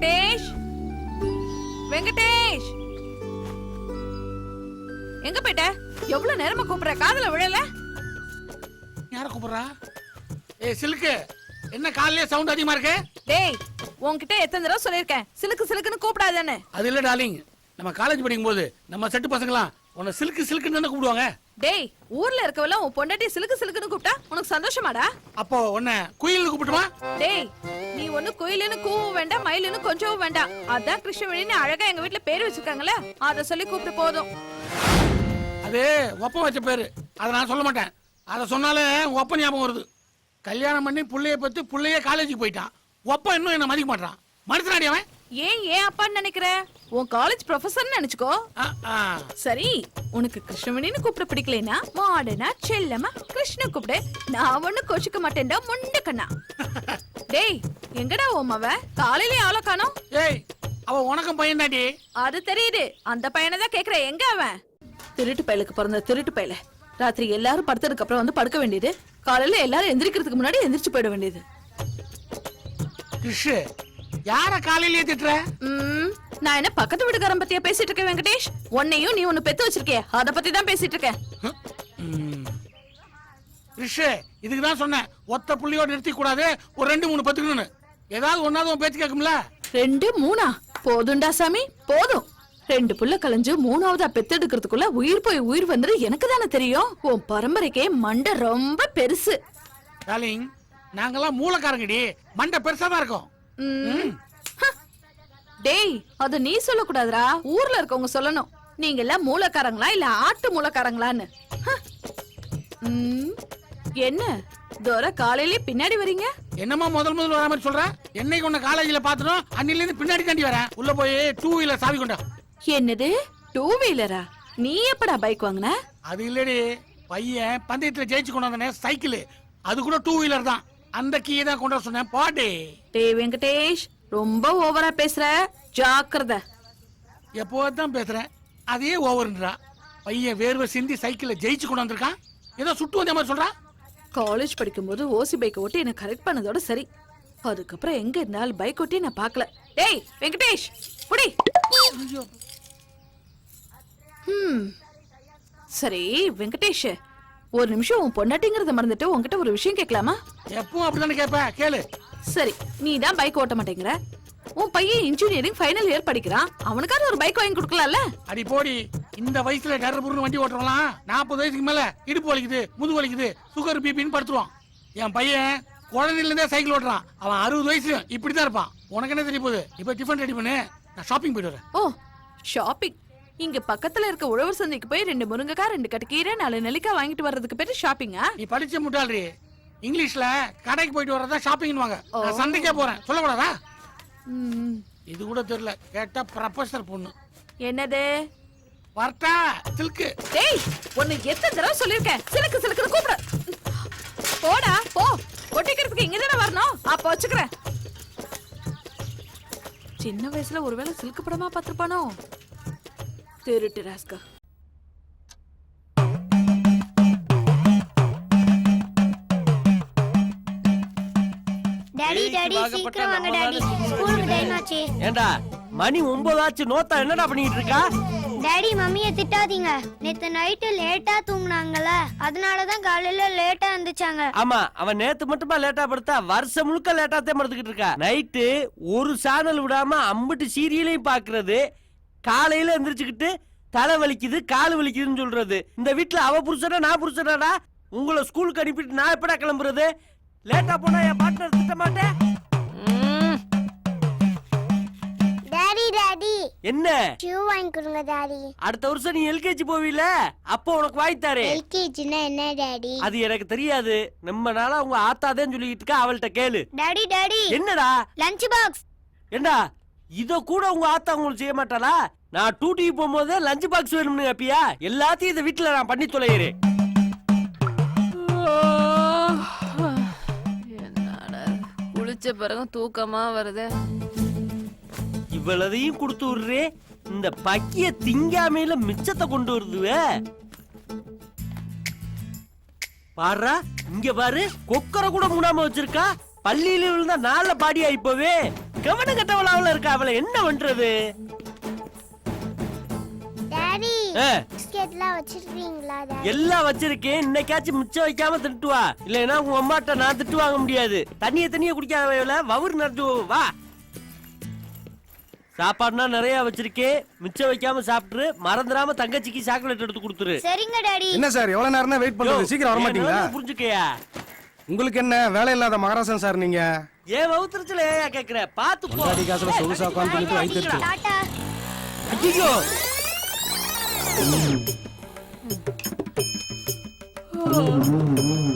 வெங்கடேஷ்? வெங்கடேஷ்? எங்க போயிட்ட? எவ்வளவு நேரமா கூப்பிடுற? காதுல விழல? யார கூப்பிடுறா? ஏய் சில்க்கு. என்ன காலையிலே சவுண்ட் அதிகமா இருக்கு? டேய் உன்கிட்ட எத்தனை தடவை சொல்லிருக்கேன் சிலுக்கு சிலுக்குன்னு கூப்பிடாதேன்னு. அது இல்ல டார்லிங் நம்ம காலேஜ் படிக்கும் போது நம்ம செட்டு பசங்களாம் உன்னை சில்க்கு சில்க்குன்னு தானே கூப்பிடுவாங்க. டேய் ஊர்ல இருக்கவெல்லாம் உன் பொண்டாட்டி சிலுக்கு சிலுக்குன்னு கூப்பிட்டா உனக்கு சந்தோஷமாடா? அப்போ உன்னை குயில்னு கூப்பிட்டுமா? டேய் நீ ஒண்ணு குயிலுன்னு கூவும் வேண்டாம் மயிலுன்னு கொஞ்சவும் வேண்டாம். அதான் கிருஷ்ணவேணின்னு அழகா எங்க வீட்ல பேர் வச்சிருக்காங்கல்ல அத சொல்லி கூப்பிட்டு போதும். அது ஒப்பம் வச்ச பேரு. அதை நான் சொல்ல மாட்டேன். அதை சொன்னாலே ஒப்ப ஞாபகம் வருது. கல்யாணம் பண்ணி புள்ளைய பத்தி புள்ளையே காலேஜுக்கு போயிட்டான். ஒப்பம் இன்னும் என்ன மதிக்க மாட்டான் மனுஷனாடி அவன்? ஏன் ஏன் அப்பான்னு நினைக்கிற? உன் காலேஜ் ப்ரொஃபசர்னு நினைச்சுக்கோ. சரி உனக்கு கிருஷ்ணவேணின்னு கூப்பிட பிடிக்கலைன்னா மாடனா செல்லமா கிருஷ்ண கூப்பிடு. நான் ஒண்ணு கோச்சிக்க மாட்டேன்டா முண்ட கண்ணா. டேய் எங்கடா ஓமவ காலையில ஆளோ காணோம். ஏய் அவ உனக்கும் பையன் தாண்டி அது தெரியுது. அந்த பையனை தான் கேக்குற எங்க அவன்? திருட்டு பயலுக்கு பிறந்த திருட்டு பயல. ராத்திரி எல்லாரும் படுத்ததுக்கு அப்புறம் வந்து படுக்க வேண்டியது. காலையில எல்லாரும் எந்திரிக்கிறதுக்கு முன்னாடி எந்திரிச்சு போயிட வேண்டியது. கிறிஷ் யார காலையிலேயே திட்டுற? நான் என்ன பக்கத்து வீட்டுக்காரன் பத்தியா பேசிட்டு இருக்கேன் வெங்கடேஷ்? உன்னையும் நீ ஒண்ணு பெத்து வச்சிருக்கிய அத பத்தி தான் பேசிட்டு இருக்கேன். கிறிஷ் இதுக்கு தான் சொன்னேன். ஒத்த புள்ளியோட நிறுத்தி கூடாது ஒரு ரெண்டு மூணு பத்துக்கணும்னு. ஏதாவது ஒன்னாவது உன் பேச்சு கேட்கும்ல? ரெண்டு மூணா? போதும்டா சாமி போதும். ரெண்டு புள்ள கலைஞ்சு மூணாவதா பெத்தெடுக்கிறதுக்குள்ள உயிர் போய் உயிர் வந்தது எனக்கு தானே தெரியும். உன் பரம்பரைக்கே மண்டை ரொம்ப பெருசு. டார்லிங் நாங்கெல்லாம் மூலக்காரங்கடி மண்டை பெருசா தான் இருக்கும். டேய் அத நீ சொல்லக்கூடாதுடா. ஊர்ல இருக்கவங்க சொல்லணும். நீங்க எல்லாம் மூலக்காரங்களா இல்ல ஆட்டு மூலக்காரங்களான்னு? ஹ. ம். என்ன? தோர காலையிலே பின்னாடி வரீங்க? என்னம்மா முதல் முதல் வர மாதிரி சொல்ற? என்னைக்கு உன்னை காலேஜ்ல பாத்துறோம் அன்னில இருந்து பின்னாடி தாண்டி வரேன் உள்ள போய் டூ வீலர் சாவி கொண்டா என்னது? டூ வீலரா நீ எப்படா பைக் வாங்குன? அது இல்லடி பையன் பந்தயத்துல ஜெயிச்சு கொண்டு வந்தானே சைக்கிள் அது கூட டூ வீலர் தான். அந்த கீயை தான் கொண்டு வர சொன்னேன். பாடி. டேய் வெங்கடேஷ் ரொம்ப ஓவரா பேசுற. ஜாக்கிரதை. எப்போ தான் பேசுறேன். அதே ஓவர்ன்றா. பையன் வேர்வை சிந்தி சைக்கிள்ல ஜெயிச்சு கொண்டு வந்திருக்கான். ஏதோ சுட்டு வந்த மாதிரி சொல்றா காலேஜ் படிக்கும்போது ஓசி பைக் ஓட்டி என்ன கரெக்ட் பண்ணதோட சரி. அதுக்கப்புறம் எங்க இருந்தாலும் பைக் ஓட்டி நான் பார்க்கல. டேய் வெங்கடேஷ் புடி. சரி வெங்கடேஷ். ஒரு நிமிஷம் உன் பொண்டாட்டிங்கிறத மறந்துட்டு உன்கிட்ட ஒரு விஷயம் கேட்கலாமா? எப்பவும் அப்படிதானே கேட்ப கேளு. சரி நீ தான் பைக் ஓட்ட மாட்டேங்கிற. உன் பையன் இன்ஜினியரிங் ஃபைனல் இயர் படிக்கிறான். அவனுக்காவது ஒரு பைக் வாங்கி கொடுக்கலாம்ல? அடி போடி இந்த வயசுல டர்ரு புருன்னு வண்டி ஓட்டுறலாம் நாற்பது வயசுக்கு மேல இடுப்பு வலிக்குது முதுகு வலிக்குது சுகர் பிபின்னு படுத்துருவான். என் பையன் குழந்தையில இருந்தே சைக்கிள் ஓட்டுறான். அவன் அறுபது வயசு இப்படிதான் இருப்பான். உனக்கு என்ன தெரிய போகுது? இப்ப டிஃபன் ரெடி பண்ணு. நான் ஷாப்பிங் போயிட்டு வரேன். ஓ ஷாப்பிங் இங்க பக்கத்துல இருக்க உழவர் சந்தைக்கு போய் ரெண்டு முருங்கைக்காய் ரெண்டு கட்டுக்கீரை நாலு நெல்லிக்காய் வாங்கிட்டு வர்றதுக்கு பேரு ஷாப்பிங்கா நீ படிச்ச முட்டாள்ரி இங்கிலீஷ்ல கடைக்கு போயிட்டு வர்றதா ஷாப்பிங் வாங்க நான் சந்தைக்கே போறேன். சொல்லக்கூடாதா? ம், இது கூட தெரியல. கேட்டா ப்ரொஃபசர் பொண்ணு. என்னது? வரட்டா? சில்க்கு. டேய் உன்னை எத்தனை தடவை சொல்லிருக்கேன் சிலுக்கு சிலுக்குன்னு கூப்பிட. போடா போ. ஒட்டிக்கிறதுக்கு இங்க தானே வரணும். அப்ப வச்சுக்கிறேன். சின்ன வயசுல ஒருவேளை சிலுக்கு படமா பார்த்திருப்பானோ? திருட்டு ராஸ்கா. டாடி டாடி சீக்கிரம் வாங்க டாடி ஸ்கூலுக்கு டைம் ஆச்சு. ஏண்டா மணி ஒன்பதாச்சு நோத்தா என்னடா பண்ணிட்டு இருக்கா? டாடி மம்மிய திட்டாதீங்க. நேத்து நைட்டு லேட்டா தூங்குனாங்கல்ல அதனால தான் காலையில லேட்டா எந்திரிச்சாங்க. ஆமா அவன் நேத்து மட்டுமா லேட்டா படுத்தா வருஷம் முழுக்க லேட்டா தான் படுத்துக்கிட்டு இருக்கா. நைட்டு ஒரு சேனல் விடாம அம்பிட்டு சீரியலையும் பாக்குறது காலையில எந்திரிச்சுக்கிட்டு தலை வலிக்குது கால் வலிக்குதுன்னு சொல்றது. இந்த வீட்டுல அவ புருஷனா நான் புருஷனாடா? உங்களை ஸ்கூலுக்கு அனுப்பிட்டு நான் எப்படா கிளம்புறது? லேட்டா போனா என் பார்ட்னர் திட்ட மாட்டேன்? டாடி டாடி என்ன? ஷூ வாங்கி கொடுங்க டாடி அடுத்த வருஷம் நீ எல்கேஜி போவீல? அப்போ உனக்கு வாங்கி தரேன். எல்கேஜினா என்ன டாடி அது எனக்கு தெரியாது. நம்ம நாளா உங்க ஆத்தாதான் சொல்லிட்டு இருக்கா அவள்கிட்ட கேளு. டாடி டாடி என்னடா? லஞ்ச் பாக்ஸ் ஏண்டா இத கூட உங்க ஆத்தா உங்களுக்கு செய்ய மாட்டாளா? நான் டூட்டிக்கு போகும்போது லஞ்ச் பாக்ஸ் வேணும்னு கேப்பியா? எல்லாத்தையும் இந்த வீட்டுல நான் பண்ணி தொலைகிறேன். என்னடா குளிச்ச பிறகு தூக்கமா வருது. இவ்வளதையும் கொடுத்து விடுறே. இந்த பக்கிய திங்காமையில மிச்சத்தை கொண்டு வருதுவே. பாருடா இங்க பாரு கொக்கரை கூட மூடாம வச்சிருக்கா. பள்ளியில விழுந்தா நாள பாடி ஆயிப்போவே. கவனம் கட்டவளாவில் இருக்கா அவளை என்ன பண்றது? டாடி பிஸ்கெட்லாம் வச்சிருக்கீங்களா டாடி எல்லாம் வச்சிருக்கேன். இன்னைக்காச்சும் மிச்சம் வைக்காம திட்டு வா இல்லைன்னா உங்க அம்மாட்ட நான் திட்டு வாங்க முடியாது. தண்ணிய தண்ணிய குடிக்காத வவுர் நடத்து வா சாப்பாடுனா நிறைய வச்சிருக்கேன். மிச்சம் வைக்காம சாப்பிட்டுரு. மறந்துடாம தங்கச்சிக்கு சாக்லேட் எடுத்து கொடுத்துரு. சரிங்க டாடி என்ன சார் எவ்வளவு நேரம் தான் வெயிட் பண்றது சீக்கிரம் வர மாட்டீங்களா புரிஞ்சுக்கயா? உங்களுக்கு என்ன வேலை இல்லாத மகாராசன் சார் நீங்க? ஏன் வவுத்துருச்சுல? ஏன் கேக்குற? பாத்து போ. பொண்டாட்டி காசுல சொகுசா உட்கார்ந்து பண்ணிட்டு வயிற்று இருக்கு. டாடா ஐயோ. ஆத்தாடி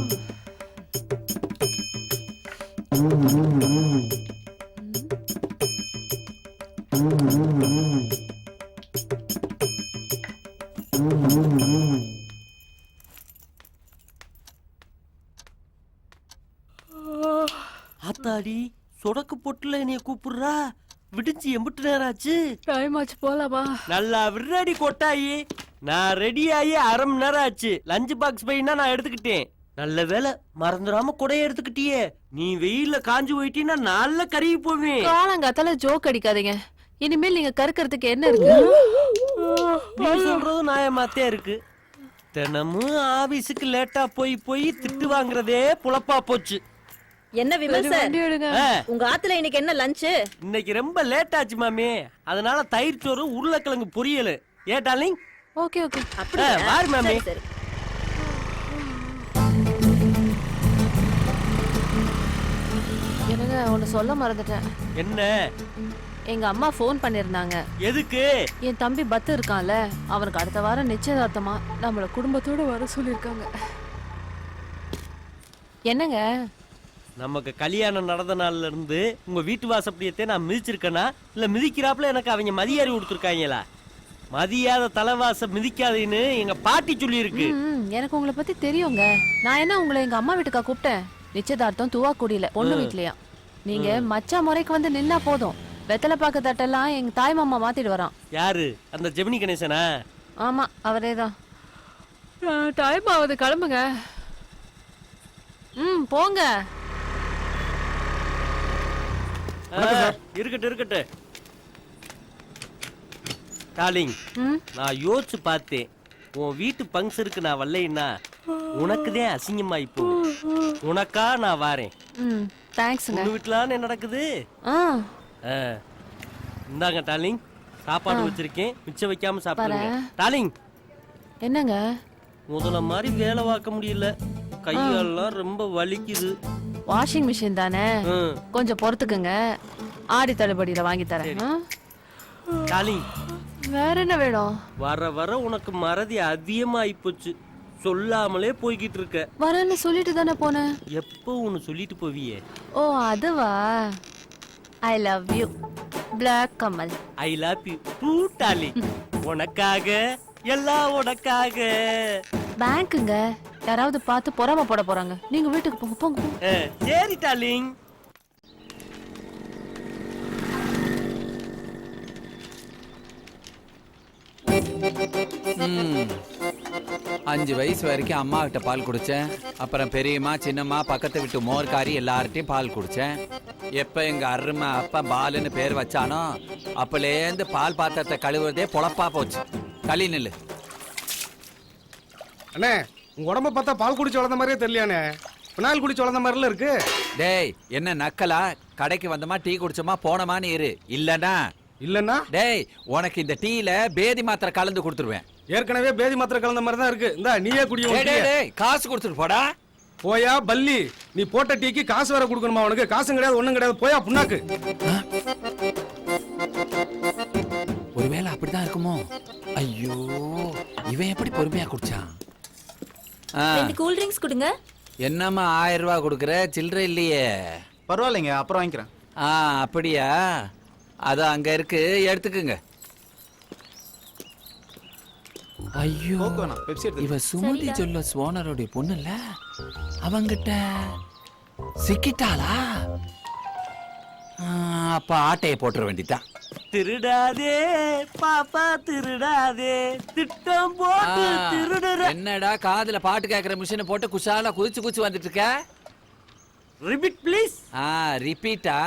ஆச்சு டைம் ஆச்சு போலாமா? நல்லா விடுறாடி கொட்டாயி நான் ரெடி ஆகி அரை மணி நேரம் ஆச்சு. லஞ்ச் பாக்ஸ் பையனா நான் எடுத்துக்கிட்டேன். நல்ல வேலை மறந்துடாம கொடைய எடுத்துக்கிட்டியே. நீ வெயில்ல காஞ்சு போயிட்டீன்னா நல்ல கருகி போவேன். காலங்காத்தால ஜோக் அடிக்காதீங்க. இனிமேல் நீங்க கருக்கிறதுக்கு என்ன இருக்கு? நீ சொல்றதும் நியாயமாத்தே இருக்கு. தினமும் ஆபீஸுக்கு லேட்டா போய் போய் திட்டு வாங்குறதே புலப்பா போச்சு. என்ன விமல் சார் உங்க ஆத்துல இன்னைக்கு என்ன லஞ்ச்? இன்னைக்கு ரொம்ப லேட் ஆச்சு மாமி. அதனால தயிர் சோறு உருளைக்கிழங்கு பொரியல். ஏ டார்லிங் ஓகே ஓகே. அப்படியா? வாரு மாமி. எனக்கு ஒன்னு சொல்ல மறந்துட்டேன். என்ன? எங்க அம்மா ஃபோன் பண்ணிருந்தாங்க. எதுக்கு? என் தம்பி பத்து இருக்கான்ல அவனுக்கு அடுத்த வாரம் நிச்சயதார்த்தமா நம்மள குடும்பத்தோட வர சொல்லிருக்காங்க. என்னங்க? நமக்கு கல்யாணம் நடந்த நாள்ல இருந்து உங்க வீட்டு வாசப்படியத்தை நான் மிதிச்சிருக்கேனா? இல்ல மிதிக்கிறாப்புல எனக்கு அவங்க மதியாரி கொடுத்துருக்காங்களா? மதியாத தலைவாசம் மிதிக்காதேன்னு எங்க பாட்டி சொல்லியிருக்கு. ம், எனக்கு உங்களை பத்தி தெரியுங்க. நான் என்ன உங்களை எங்க அம்மா வீட்டுக்கா கூப்பிட்டேன்? நிச்சயதார்த்தம் துவாக்குடியில பொண்ணு வீட்லயா? நீங்க மச்சா முறைக்கு வந்து நின்னா போதும். வெத்தலை பாக்கு தட்டெல்லாம் எங்க தாய் மாமா மாத்திட்டு வரான் யாரு? அந்த ஜெமினி கணேசனா? ஆமா அவரே தான் டைம் ஆகுது கிளம்புங்க. ம் போங்க. இருக்கட்டும் இருக்கட்டும். டார்லிங் ம்? நான் யோசிச்சு பார்த்தேன். உன் வீட்டு பங்க்ஷனுக்கு நான் வரலைன்னா உனக்குதான் அசிங்கமாயி போகும். உனக்கா நான் வாரேன். ம் தேங்க்ஸுங்க உங்க வீட்டுல என்ன நடக்குது. இந்தாங்க டார்லிங் சாப்பாடு வச்சிருக்கேன். மிச்சம் வைக்காம சாப்பிடுங்க. டார்லிங் என்னங்க? முதல்ல மாதிரி வேலை பார்க்க முடியல. கையெல்லாம் ரொம்ப வலிக்குது. வாஷிங் மிஷின் தானே. கொஞ்சம் பொறுத்துக்குங்க. ஆடி தள்ளுபடியில வாங்கி தரேன். ஆ? டார்லிங் வேற என்ன வேணும்? வர வர உனக்கு மறதி அதிகமாயி போச்சு. சொல்லாமலே போய்கிட்டு இருக்க. வரேன்னு சொல்லிட்டு தானே போனேன். எப்போ ஒன்னு சொல்லிட்டு போவியே? ஓ அதுவா? I love you black Kamal I love you too darling உனக்காக எல்லாம் உனக்காக. பேங்க்குங்க யாராவது பார்த்து பொறாம போட போறாங்க. நீங்க வீட்டுக்கு போங்க போங்க. சரி டார்லிங். ம். அஞ்சு வயசு வரைக்கும் அம்மா கிட்ட பால் குடிச்சேன். அப்புறம் பெரியம்மா சின்னம்மா பக்கத்து வீட்டு மோர்காரி எல்லார்ட்டையும் பால் குடிச்சேன். எப்ப எங்க அருமை அப்பா பாலுன்னு பேர் வச்சானோ அப்பலேருந்து பால் பாத்திரத்தை கழுவுறதே பொழப்பா போச்சு. களி நெல்லு. அண்ணே உங்க உடம்ப பார்த்தா பால் குடிச்சு வளர்ந்த மாதிரியே தெரியலையானே? பினால் குடிச்சு வளர்ந்த மாதிரில இருக்கு. டேய் என்ன நக்கலா? கடைக்கு வந்தமா டீ குடிச்சோமா போனமான்னு இரு. இல்லனா? இல்லன்னா டேய் உனக்கு இந்த டீல பேதி மாத்திரை கலந்து கொடுத்துருவேன். ஏற்கனவே பேதி மாத்திரை கலந்த மாதிரி தான் இருக்கு. இந்தா நீயே குடி உன் டேய், டேய், டீயை. டேய், காசு கொடுத்துட்டு போடா. போயா பல்லி. நீ போட்ட டீக்கு காசு வேற கொடுக்கணுமா உனக்கு? காசும் கிடையாது ஒண்ணும் கிடையாது. போயா புண்ணாக்கு. ஒருவேளை அப்படிதான் இருக்குமோ? ஐயோ இவன் எப்படி பொறுமையா குடிச்சான்? ரெண்டு கூல் ட்ரிங்க்ஸ் கொடுங்க. என்னம்மா ஆயிரம் ரூபாய் கொடுக்குற? சில்லறை இல்லையே. பரவாயில்லைங்க அப்புறம் வாங்கிக்கிறேன். ஆ அப்படியா? அது அங்க இருக்கு. எடுத்துக்குங்க. ஐயோ கோக்கு வேணாம் பெப்சி எடுத்து இவ சுமதி சொல்ல ஓனருடைய பொண்ணு இல்ல அவங்கிட்ட சிக்கிட்டாளா? அப்ப ஆட்டைய போட்டுற வேண்டியதான் திருடாதே பாப்பா திருடாதே திட்டம் போட்டு திருடுற என்னடா காதுல பாட்டு கேக்குற மிஷினை போட்டு குஷாலா குதிச்சு குதிச்சு வந்துட்டு இருக்க? ரிபீட் ப்ளீஸ் ஆ ரிப்பீட்டா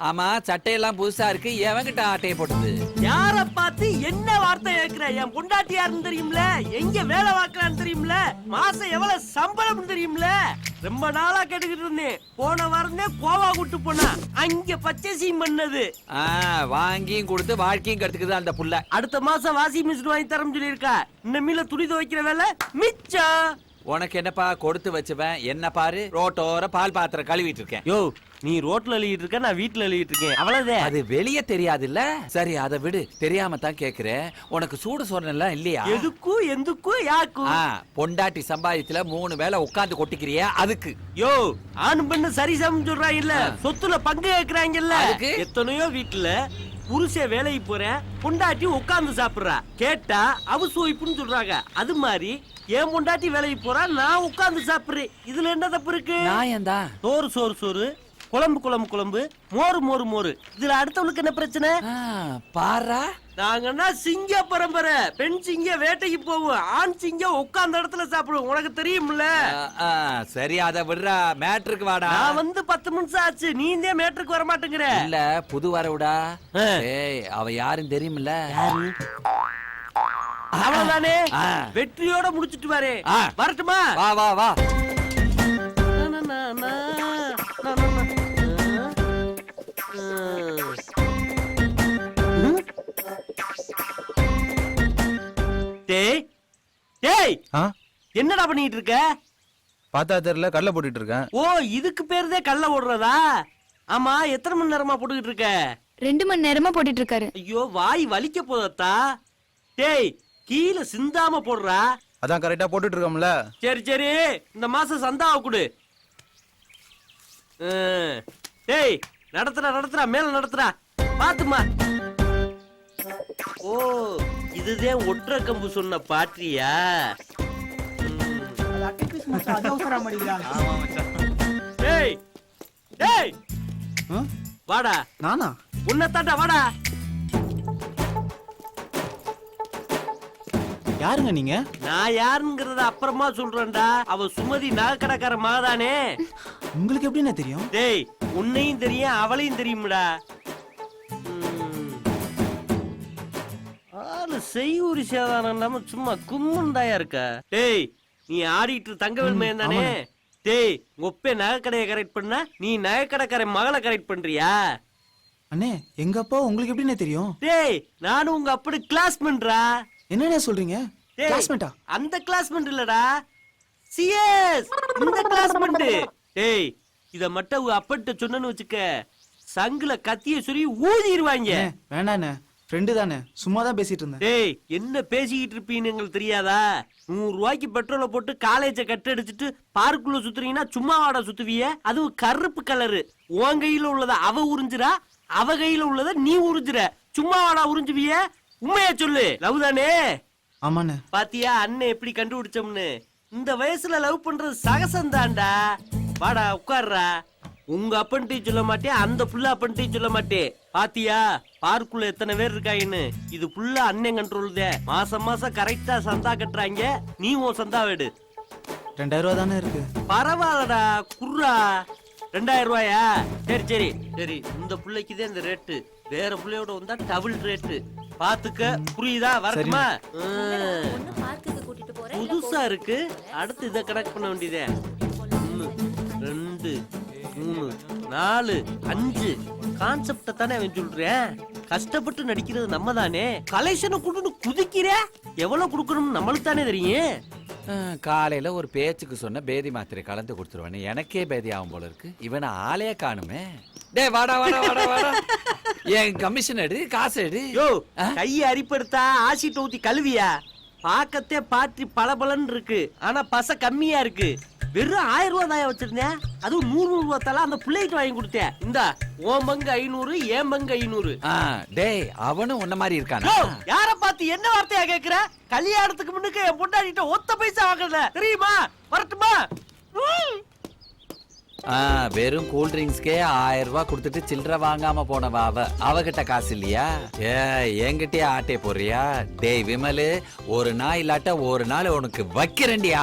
ஆமா சட்டையெல்லாம் புதுசா இருக்கு. எவன்கிட்ட ஆட்டையை போட்டது? யார பார்த்து என்ன வார்த்தை கேக்குற? என் பொண்டாட்டி யாருன்னு தெரியும்ல? எங்க வேலை பார்க்கறான்னு தெரியும்ல? மாசம் எவ்வளவு சம்பளம் தெரியும்ல? ரொம்ப நாளா கேட்டுக்கிட்டு இருந்தேன். போன வாரமே கோவா கூட்டு போனா அங்க பர்ச்சேசிங் பண்ணது. வாங்கியும் கொடுத்து வாழ்க்கையும் கத்துக்குது அந்த புள்ள. அடுத்த மாசம் வாஷிங் மிஷின் வாங்கி தரேன்னு சொல்லியிருக்கா. இந்த மீல துணி துவைக்கிற வேலை மிச்சம். உனக்கு என்னப்பா கொடுத்து வச்சுவேன்? என்ன பாரு? ரோட்டோர பால் பாத்திரம் கழுவிட்டு இருக்கேன். யோ நீ ரோட்ல எழுதிட்டு இருக்க நான் வீட்டுல எழுதிட்டு இருக்கேன். அவ்வளவுதான் அது வெளியே தெரியாதுல்ல? சரி அதை விடு. தெரியாம தான் கேக்குறேன். உனக்கு சூடு சொரணெல்லாம் இல்லையா? எதுக்கும் எந்துக்கும் யாக்கும் ஆ பொண்டாட்டி சம்பாதித்துல மூணு வேளை உட்கார்ந்து கொட்டிக்கிறிய அதுக்கு. யோ ஆண் பெண்ணு சரிசமம் சொல்றாங்க இல்ல சொத்துல பங்கு கேக்குறாங்கல்ல. அதுக்கு? எத்தனையோ வீட்டுல புருஷன் வேலைக்கு போறேன் பொண்டாட்டி உட்கார்ந்து சாப்பிடுறா. கேட்டா அவசு வைப்புன்னு சொல்றாங்க. அது மாதிரி என் பொண்டாட்டி வேலைக்கு போறா நான் உட்கார்ந்து சாப்பிடுறேன். இதுல என்ன தப்பு இருக்கு? சோறு சோறு சோறு. குழம்பு குழம்பு குழம்பு. மோறு மோறு மோறு இதுல அடுத்தவளுக்கு என்ன பிரச்சனை? பாரா? நாங்கன்னா சிங்க பரம்பரை. பெண் சிங்க வேட்டைக்கு போவோம். ஆண் சிங்கம் உட்கார்ந்த இடத்துல சாப்பிடுவோம். உனக்கு தெரியும்ல? சரி அத விடுறா. மேட்ருக்கு வாடா. நான் வந்து பத்து நிமிஷம் ஆச்சு. நீ இந்த மேட்ருக்கு வர மாட்டேங்கிற இல்ல புது வரவுடா. ஏய் அவ யாரும் தெரியுமில்ல? அவ்வளவுதானே. வெற்றியோட முடிச்சிட்டு வாரு. வரட்டுமா? வா வா வா. டேய் ஆ? என்னடா பண்ணிட்டு இருக்க பார்த்தா தெரியல கடலை போட்டுட்டு இருக்கேன் ஓ இதுக்கு பேருதே கள்ள ஓடுறதா ஆமா எத்தனை மணி நேரமா போட்டுக்கிட்டு இருக்க ரெண்டு மணி நேரமா போட்டுட்டு இருக்காரு ஐயோ வாய் வலிக்க போதத்தா டேய் கீழே சிந்தாம போடுறா? அதான் கரெக்டா போட்டுட்டு இருக்கோம்ல சரி சரி இந்த மாசம் சந்தாவை கொடு. டேய் நடத்துறா நடத்துறா மேல நடத்துறா பாத்துமா ஓ இதுதான் ஒற்றை கம்பு சொன்ன பாட்டியா? டேய்? வாடா. நானா? உன்னத்தாண்டா வாடா. யாருங்க நீங்க? நான் யாருங்கிறத அப்புறமா சொல்றேன்டா. அவ சுமதி நகைக்கடைக்கார மகதானே. உங்களுக்கு எப்படிண்ணே தெரியும்? டேய் உன்னையும் தெரியும் அவளையும் தெரியும்டா. செய்யூரி சேதாரம் இல்லாம சும்மா கும்முண்டாயா இருக்க? டேய் நீ ஆடிட்டு தங்கவேல் மயன் தானே டேய் ஒப்பே நகைக்கடையை கரெக்ட் பண்ணா நீ நகைக்கடைக்கார மகளை கரெக்ட் பண்றியா? அண்ணே எங்க அப்பா உங்களுக்கு எப்படிண்ணே தெரியும்? டேய் நானும் உங்க அப்படி கிளாஸ்மெண்ட்ரா என்னண்ணே சொல்றீங்க? டேய், கிளாஸ்மேட்டா அந்த கிளாஸ்மெண்ட் இல்லடா. சிஎஸ் இந்த கிளாஸ்மெண்ட் டேய் இத மட்டும் உங்க அப்பட்ட சொன்னேன்னு வச்சுக்க சங்குல கத்திய சொல்லி ஊதிடுவாங்க வேணாண்ணே. ஃப்ரெண்டு தானே? சும்மா தான் பேசிட்டு இருந்தேன். டேய் என்ன பேசிக்கிட்டு இருப்பீன்னு எங்களுக்கு தெரியாதா? நூறு ரூபாய்க்கு பெட்ரோலை போட்டு காலேஜ கட் அடிச்சிட்டு பார்க்குள்ள சுத்துறீங்கன்னா சும்மா வாடா சுத்துவிய. அதுவும் கருப்பு கலரு உன் கையில உள்ளத அவ உறிஞ்சுறா அவ கையில உள்ளத நீ உறிஞ்சுற. சும்மா வாடா உறிஞ்சுவிய. உண்மையா சொல்லு. லவ் தானே? ஆமாண்ணே. பாத்தியா அண்ணன் எப்படி கண்டுபிடிச்சோம்னு? இந்த வயசுல லவ் பண்றது சகசம் தான்டா வாடா உட்கார்றா. உங்க அப்பன்ட்டையும் சொல்ல மாட்டேன் அந்த புள்ள அப்பன்ட்டையும் சொல்ல மாட்டேன். பாத்தியா? பார்க்குள்ள எத்தனை பேர் இருக்காங்கன்னு இது புள்ள அண்ணன் கண்ட்ரோல் தான் மாசம் மாசம் கரெக்டா சந்தா கட்டுறாங்க. நீ உன் சந்தா வேடு. ரெண்டாயிரம் ரூபா தானே இருக்கு? பரவாயில்லடா குர்ரா ரெண்டாயிரம் ரூபாயா? சரி சரி சரி. இந்த பிள்ளைக்கு தான் இந்த ரேட்டு வேற பிள்ளையோட வந்தா டபுள் ரேட்டு பாத்துக்க. புரியுதா? வரட்டுமா? புதுசா இருக்கு. அடுத்து இதை கனெக்ட் பண்ண வேண்டியதே. ஒன்னு ரெண்டு மூணு நாலு அஞ்சு. கான்செப்ட தானே அவன் சொல்றேன் கஷ்டப்பட்டு நடிக்கிறது நம்ம தானே கலெக்ஷனை கொடுன்னு குதிக்கிற? எவ்வளவு கொடுக்கணும் நம்மளுக்கு தானே தெரியும். காலையில ஒரு பேச்சுக்கு சொன்ன பேதி மாத்திரை கலந்து கொடுத்துருவானு எனக்கே பேதி ஆகும் போல இருக்கு. இவனை ஆளே காணுமே. டேய் வாடா வாடா வாடா வாடா. என் கமிஷன் எடு காசு எடு. யோ கையை அரிப்படுத்தா ஆசிட் ஊத்தி கழுவியா? பாக்கத்தே பாட்டி பளபளன்னு இருக்கு. ஆனா பச கம்மியா இருக்கு. வெறும் ஆயிரம் ரூபாய் தான் வச்சிருந்தேன். அதுவும் நூறு நூறு ரூபாய் தலா அந்த பிள்ளைக்கு வாங்கி கொடுத்தேன். இந்தா உன் பங்கு ஐநூறு என் பங்கு ஐநூறு. டேய் அவனும் உன்ன மாதிரி இருக்கானா? யார பார்த்து என்ன வார்த்தையா கேக்குற? கல்யாணத்துக்கு முன்னுக்கு என் பொண்டாட்டிட்ட ஒத்த பைசா வாங்கல தெரியுமா? வரட்டுமா? வெறும் கூல் ட்ரிங்க்ஸ்க்கே ஆயிரம் ரூபாய் கொடுத்துட்டு சில்லற வாங்காம போனவ அவ. அவகிட்ட காசு இல்லையா? ஏ என்கிட்டயே ஆட்டே போறியா டேய் விமலு ஒரு நாள் இல்லாட்ட ஒரு நாள் உனக்கு வைக்கிறேன்டியா?